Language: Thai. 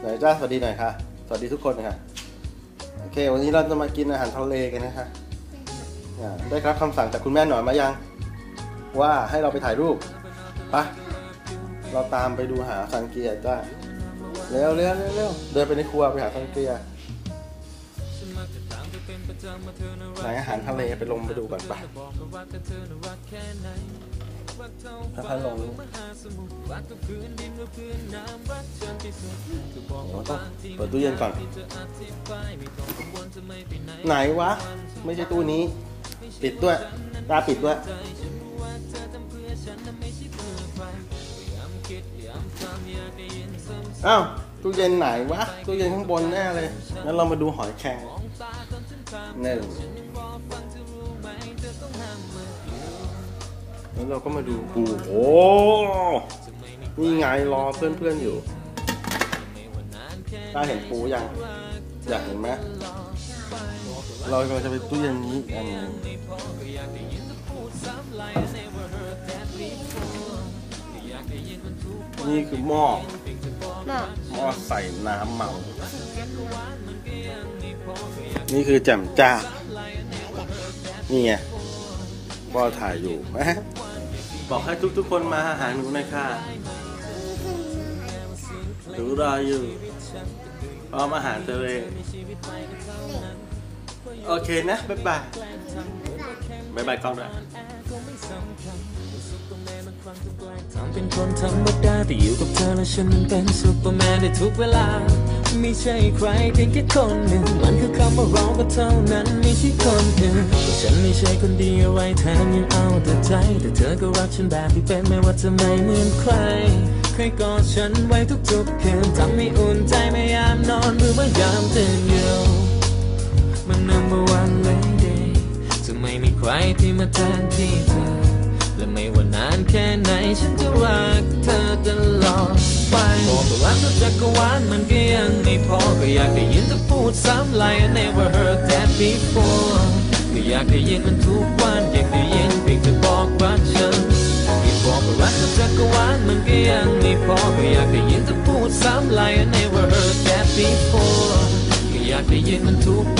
หน่อยจ้าสวัสดีหน่อยค่ะ สวัสดีทุกคนนะคะโอเค วันนี้เราจะมากินอาหารทะเลกันนะคะได้ครับคำสั่งจากคุณแม่หน่อยมายัง ว่าให้เราไปถ่ายรูปปะเราตามไปดูหาซังเกียจ้าเร็วเร็วเร็วเร็วเดินไปในครัวไปหาซังเกียไหนอาหารทะเลไปลงไปดูก่อนไป ถ้าพันลงโอ้ต้องเปิดตู้เย็นก่อน ไหนวะ ไม่ใช่ตู้นี้ ปิดด้วยตาปิดด้วยอ้าวตู้เย็นไหนวะตู้เย็นข้างบนแน่เลยงั้นเรามาดูหอยแครงหนึ่ง แล้วเราก็มาดูปูโอ้นี่ไงรอเพื่อนๆอยู่ตาเห็นปูยังอยากเห็นไหมเรากำลังจะไปตู้เย็นนี้อันหนึงนี่คือหม้อน่ะหม้อใส่น้ำเมา นี่คือแจ่มจ้า นี่ไงพ่อถ่ายอยู่ บอกให้ทุกๆคนมาหาหนูหน่อยค่ะหนูรออยู่พร้อมอาหารทะเลโอเคนะ บ๊ายบาย บ๊ายบายกล้องด้วยทำเป็นคนธรรมดาแต่อยู่กับเธอแล้วฉันนั้นเป็นซูเปอร์แมนในทุกเวลา ไม่ใช่ใครเพียงแค่คนหนึ่ง มันคือคำว่าเราก็เท่านั้นไม่ใช่คนอื่นฉันไม่ใช่คนดีอะไรแถมยังเอาแต่ใจ แต่เธอก็รักฉันแบบที่เป็นไม่ว่าจะไม่เหมือนใครเคยกอดฉันไว้ทุกๆคืนทำให้อุ่นใจไม่ยามนอนหรือว่ายามตื่นอยู่มัน number one lady จะไม่มีใครที่มาแทนที่เธอ และไม่ว่านานแค่ไหนฉันจะร อตลอดไปบอกแต่ว่าตัวจักรวาลมันก็ยังไม่พอก็อยากได้ยินเธอพูดซ้ำลาย I never heard that before ก็อยากได้ยินมันทุกวันอยากได้ยินเพียงเธอบอกว่าฉันที่บอกแต่ว่าตัวจักรวาลมันก็ยังไม่พอก็อยากได้ยินเธอพูดซ้ำลาย I never heard that before ก็อยากได้ยินมันทุก